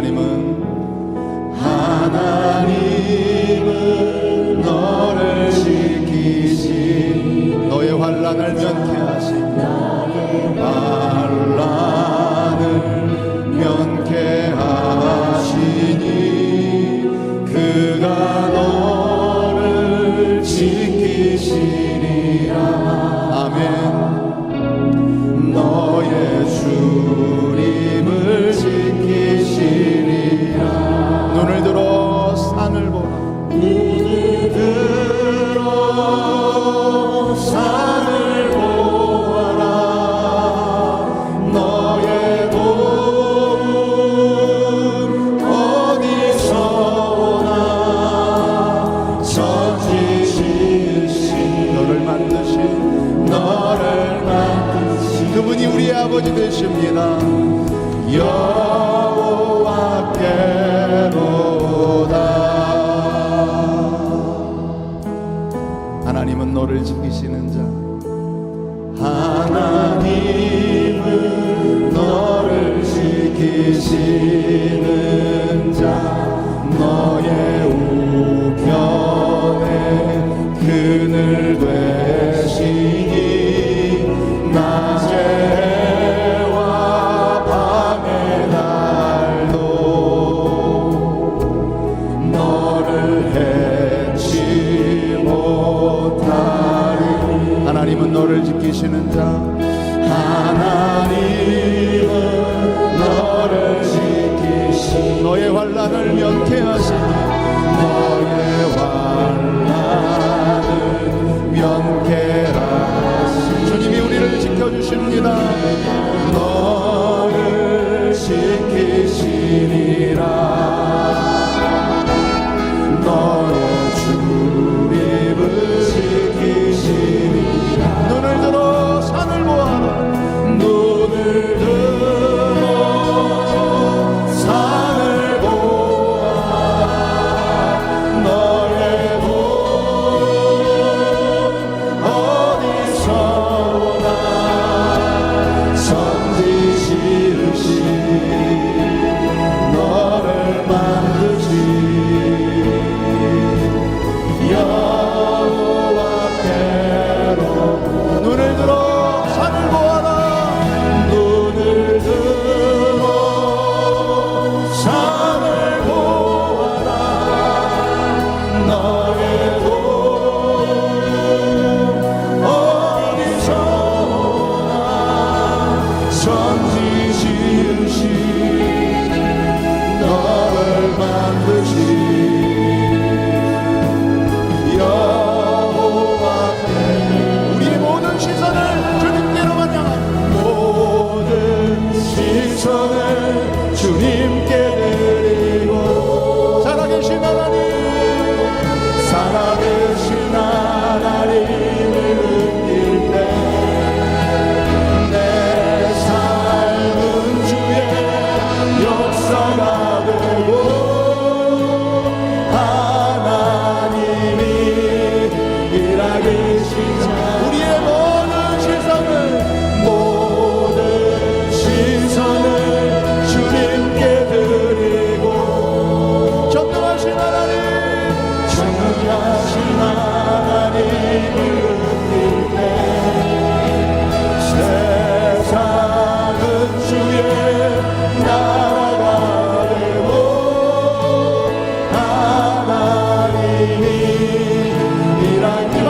하나님은 하나님은 너를 지키시 너의 환란을 면케 하신 나를 지 너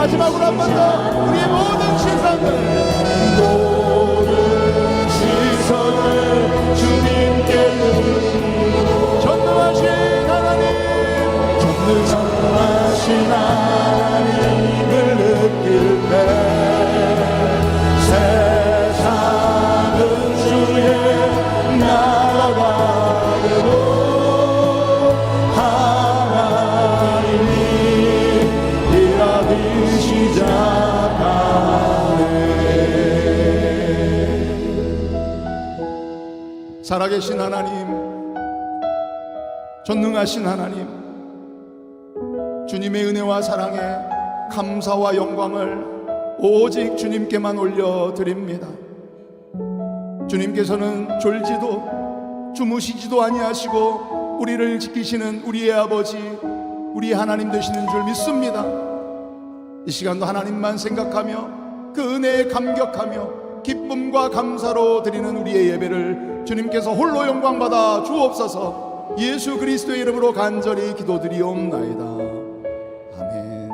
마지막으로 한 번 더 우리의 모든 하나님. 전능하신 하나님을 느낄 때 살아계신 하나님 전능하신 하나님 주님의 은혜와 사랑에 감사와 영광을 오직 주님께만 올려드립니다. 주님께서는 졸지도 주무시지도 아니하시고 우리를 지키시는 우리의 아버지, 우리 하나님 되시는 줄 믿습니다. 이 시간도 하나님만 생각하며 그 은혜에 감격하며 기쁨과 감사로 드리는 우리의 예배를 주님께서 홀로 영광 받아 주옵소서. 예수 그리스도의 이름으로 간절히 기도드리옵나이다. 아멘.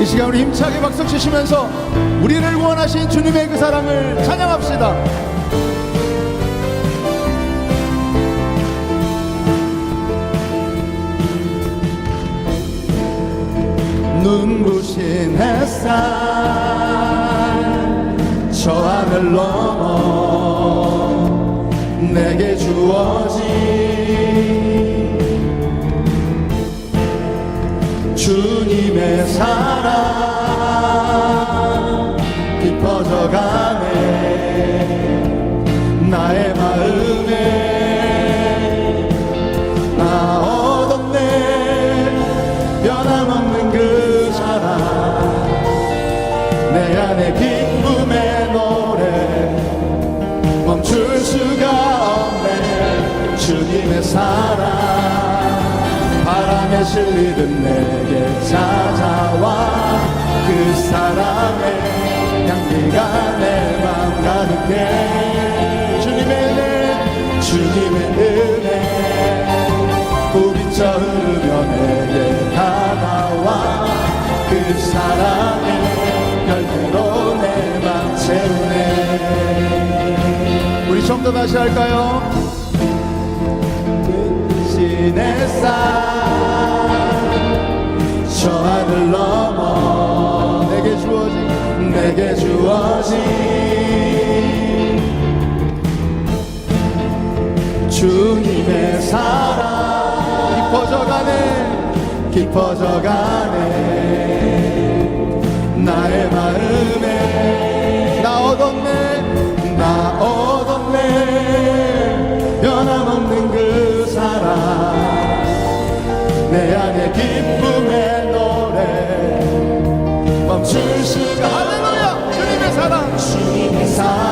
이 시간 우리 힘차게 박수 치시면서 우리를 구원하신 주님의 그 사랑을 찬양합시다. 눈부신 햇살 저 하늘 넘어 내게 주어진 주님의 사랑 깊어져가네 나의 마음에 바람에 실리듯 내게 찾아와. 그 사랑의 향기가 내 맘 가득해. 주님의 은혜 주님의 은혜. 부비쳐 흐르며 내게 다가와. 그 사랑의 열매로 내 맘 채우네. 우리 처음부터 다시 할까요? 시내산 저 하늘 넘어 내게 주어진 내게 주어진 주님의 사랑. 깊어져가네 깊어져가네. 나의 마음에 나 얻었네 나 얻었네 내 안에 기쁨의 노래. 멈출 수가 할렐루야. 주님의 사랑. 주님의 사랑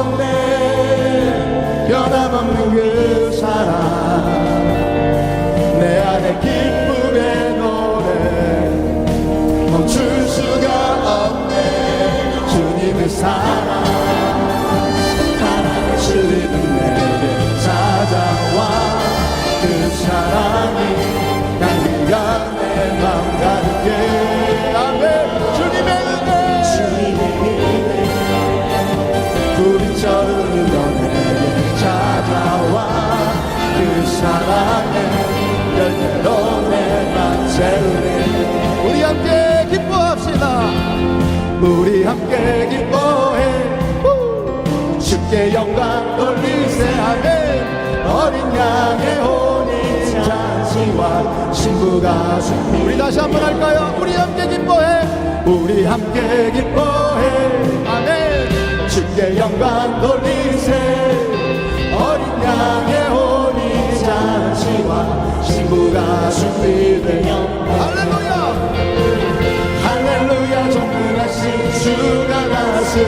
얻었네. 변함없는 그 사랑. 내 안에 기 우리 함께 기뻐해 후! 주께 영광 돌리세 아멘 어린 양의 혼인 잔치와 신부가 준비 우리 다시 한번 할까요 우리 함께 기뻐해 우리 함께 기뻐해 아멘 주께 영광 돌리세 어린 양의 혼인 잔치와 신부가 준비되며 주가 다스리네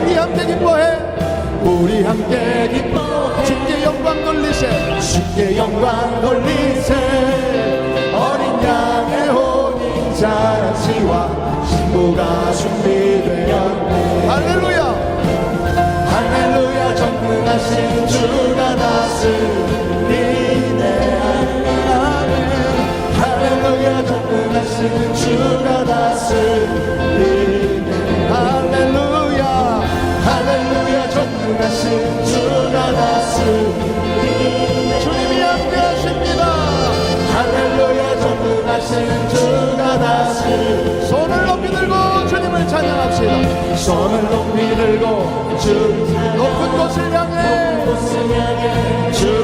우리 함께 기뻐해. 우리 함께 기뻐해. 주께 영광 돌리세. 주께 영광 돌리세. 어린 양의 혼인 잔치와 신부가 준비되었네. 할렐루야. 할렐루야 전능하신 주가 다스리네. 할렐루야 전능하신 주가 다스리네 전능하신 주가 다스리네 손을 높이 들고 주님을 찬양합시다. 손을 높이 들고 주 높은 곳을 향해 주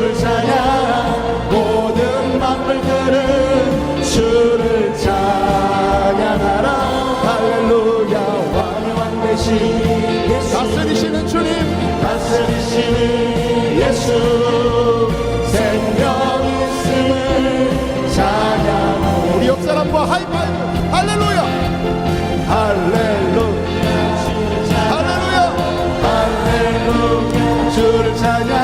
옆 사람과 하이파이브. 할렐루야. 할렐루야. 할렐루야 할렐루야. 주를 찬양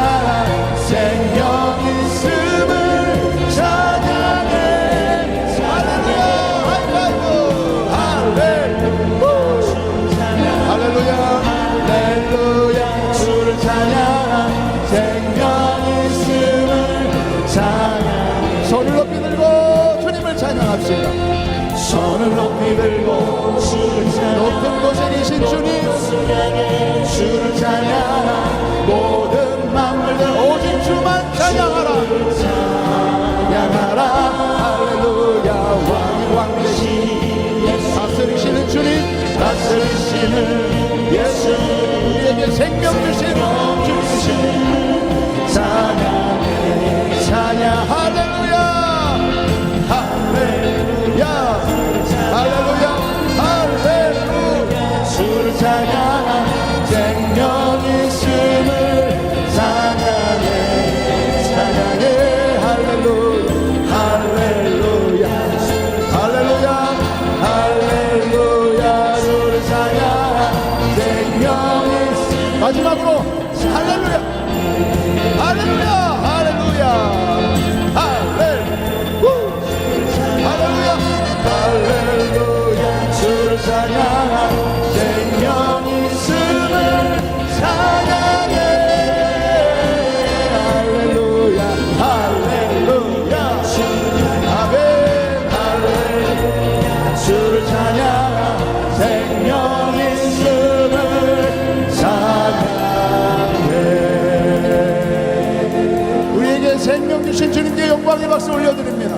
주신 주님께 영광의 박수 올려드립니다.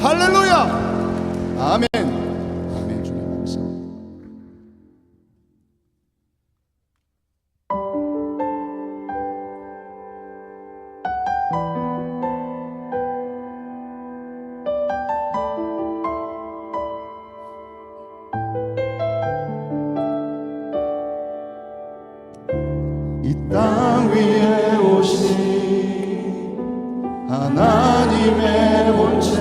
할렐루야! 아멘. 이 땅 위에 오신 하나님의 본체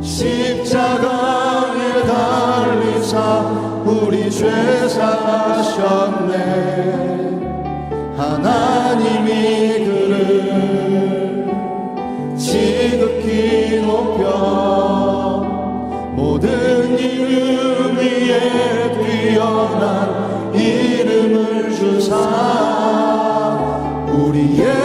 십자가에 달리사 우리 죄 사하셨네. 하나님이 그를 지극히 높여 모든 이름 위에 뛰어난 주사. 우리의 예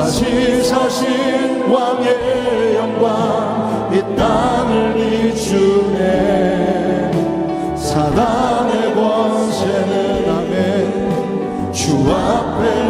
다시 사신 왕의 영광 이 땅을 비추네. 사단의 권세는 아멘. 주 앞에